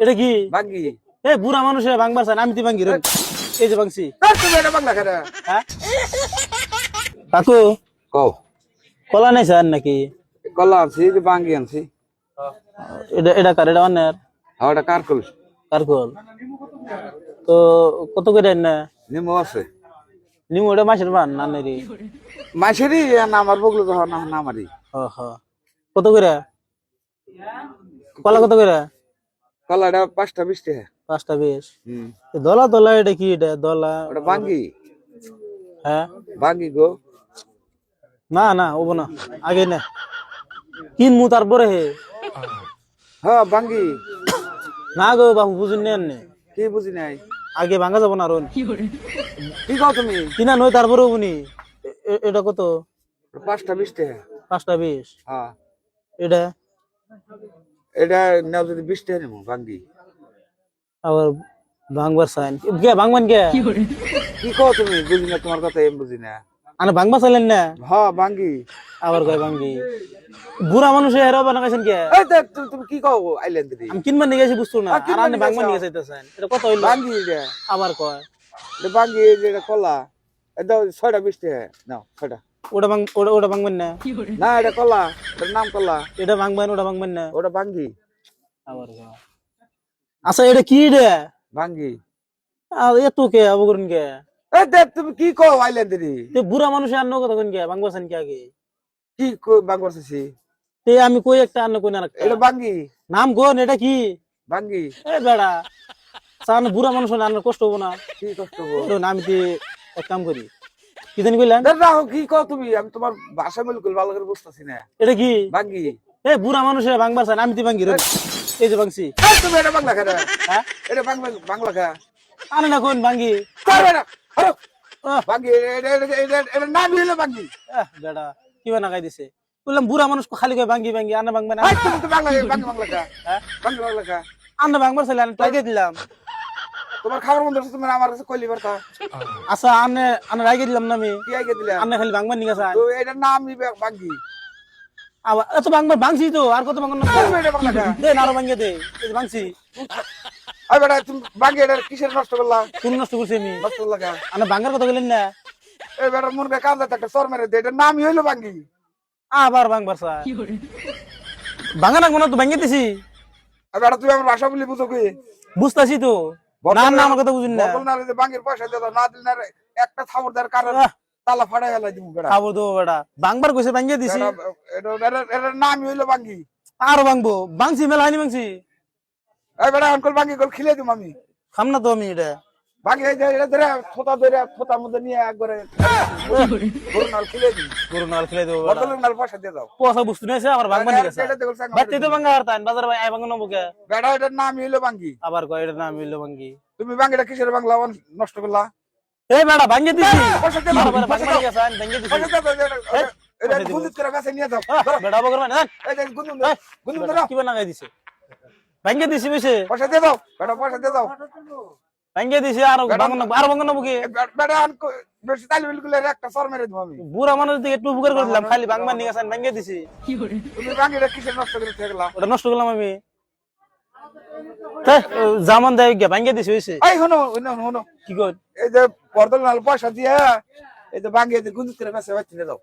এটা কি? বাঙ্গি এ বুড়া মানুষ বাংবার চান আমি তো ভাঙ্গি এই যে ভাঙছি। এটা হ্যাঁ? কাকু কও। কলা নাই স্যার নাকি? কলা আনছি যে বাঙ্গি আনছি। এটা এটা কার? এটা অন্যের? হ্যাঁ ওটা কার কল কার কল তো কত করে না নিমো আছে। নিমু ওটা মাসের বান না নেরি? মাসেরই নামার বগলো তো না নামারি হ হ। কত করে? কলা কত করে? কলাটা পাঁচটা বিশ টাকা পাঁচটা বেশ। হুম। দলা দলা এটা কি এটা? দলা ওটা বাঙ্গি। হ্যাঁ। বাঙ্গি গো। না না ওবো না। আগে না। কিনমু তারপরে হে। হ্যাঁ বাঙ্গি। না গো বাবু বুঝুন নেন নে কি বুঝি নাই? আগে ভাঙা যাব না রোন কি কও তুমি? কিনা নয় তারপরে উনি এটা কত? পাঁচটা বিশ টাকা পাঁচটা বিশ। হ্যাঁ। এটা? এটা নাও যদি বিশ টাকা নেব বাঙ্গি আবার ভাঙবার সাইন কে ভাঙবেন কে? কি তুমি? বুঝি না তোমার কথা এম বুঝি না। আনে ভাঙবা চাইলেন না? হ্যাঁ বাঙ্গি আবার কয় ভাঙ্গি? বুড়া মানুষ হেরা বানাইছেন কে? এই দেখ তুমি তুমি কি কও আইলেন দিদি? আমি কিনবার নিয়ে গেছি বুঝতো না? আর আনে গেছো? নিয়ে চাইতেছেন এটা কত হইল। এটা আবার কয়? এটা বাঙ্গি এটা কলা। এটা ছয়টা বিশ টাকা নাও ছয়টা। ওটা ভাঙ ওটা ওটা ভাঙবেন না। না এটা কলা। এটার নাম কলা। এটা ভাঙবেন ওটা ভাঙবেন না। ওটা বাঙ্গি আবার আচ্ছা এটা কি রে? বাঙ্গি আর এত কে অবকরণ কে? এই দেখ তুমি কি কও আইলেন দিদি তে বুড়া মানুষ আন্ন কথা কোন কে? ভাঙবাছেন কে আগে? কি করতেছি তে আমি কই একটা আন্ন কই না একটা। এটা বাঙ্গি নাম কোন এটা কি? বাঙ্গি এ বেড়া সান বুড়া মানুষ না আন্নার কষ্ট হব না। কি কষ্ট গো তো না আমি এক কাম করি কি জানি কইলেন রাখো কি কও তুমি? আমি তোমার ভাষা বিলকুল ভালো করে বুঝতেছি না। এটা কি? বাঙ্গি এ বুড়া মানুষ ভাঙবার চান আমি তো ভাঙ্গি রে এই যে ভাঙছি। তুমি এটা বাংলা খেরা হ্যাঁ? এটা বাংলা বাংলা খা আনে না কোন ভাঙ্গি। করবে না বাঙ্গি এটা নাম বাঙ্গি আহ, বেড়া কি না খাই দিছে? বললাম বুড়া মানুষ খালি কই ভাঙ্গি ভাঙ্গি আনে ভাঙবে না তুমি তো বাংলা বাঙ্গি বাংলা খা হ্যাঁ? বাংলা বাংলা খা আনে ভাঙবার চাইলে আমি টাইগে দিলাম। তোমার খাবার মন্দির তুমি আমার কাছে কইলি বার্তা আচ্ছা আনে আনে রাইগে দিলাম না আমি? কি আগে দিলা? আনে খালি ভাঙবার নিয়ে চান তো এটার নাম বাঙ্গি আবার এত ভাঙবার ভাঙছি তো আর কত ভাঙবার না তুমি এটা দে না আরও ভাঙিয়ে দে ভাঙছি আই বেটা তুমি বাঙ্গি এটা কিসের নষ্ট করলা? কোন নষ্ট করছি আমি? নষ্ট করলা খা আনে ভাঙার কথা বললেন না। এই বেটা মুরগা কান্দা একটা সর মেরে দে এটার নামই হইল বাঙ্গি আবার ভাঙবার স্যার। ভাঙা না কোনো তো ভাঙিয়ে দিছি। আর বেটা তুমি আমার ভাষা বলি বুঝো কি? বুঝতেছি তো। না না আমার কথা বুঝুন না। বদল না হলে বাঙ্গির পয়সা দাও না দিলে না একটা থাবর দেওয়ার কারণ তালা ফাড়াই গেলাই দিব বেটা বেটা কইছে দিছি। এটার নামই হইল বাঙ্গি। আর বাংবো মেলা হয়নি ভাঙছি এই বেটা অঙ্কল বাঙ্গি কল খিলে দিব আমি। খাম না তো আমি এটা। বাঙ্গি যে এটা ধরে থোতা ধরে থোতার মধ্যে নিয়ে একবারে গরু নাল খিলে দিই গরু নাল খেলে দেবো বেটা বদল নাল পয়সা দিয়ে দাও। পয়সা বুঝতে নিয়েছে আবার ভাঙবার নিয়ে গেছে। এটা দেখো সাঙ্গা বাড়তে তো ভাঙা আর তাই বাজার ভাই আই ভাঙা নবো কে বেটা এটার নামই হইল বাঙ্গি। আবার কয় এটা নাম ভাঙ্গি তুমি বাঙ্গিটা কিসের নষ্ট করলা? এই বেটা ভাঙিয়ে দিছি। পয়সা দিয়ে দাও, বারবার পয়সা ভাঙবার গেছে আমি ভাঙিয়ে দিছি। পয়সা দিয়ে দাও, এটা- এটা- এটা পয়সা দিব। গুন্দিত করে কাছে নিয়ে যাও। বেটা বকর মানে যে গুন্দুম দাও, কি বানাই দিছে? ভাঙিয়ে দিছি বেশি পয়সা দিয়ে দাও। বেটা পয়সা দিয়ে দাও। ভাঙিয়ে দিছি আর ভাঙন আর ভাঙন নবো কি? বেটা বেশি তালি বিলকুল একটা সর মেরে দিব আমি। বুড়া মানুষ দিকে একটু উপকার করে দিলাম খালি ভাঙবার নিয়ে গেছে আমি দিছি। তুমি বাঙ্গিটা কিসের নষ্ট করে ওটা নষ্ট করলাম আমি। জামান দেয় গিয়া ভাঙিয়ে দিছি হয়েছে এই হনো হনো কি কর? এই যে বদল নাল পয়সা দিয়ে এই যে যে গুন্দিত করে কাছে বাচ্চা দাও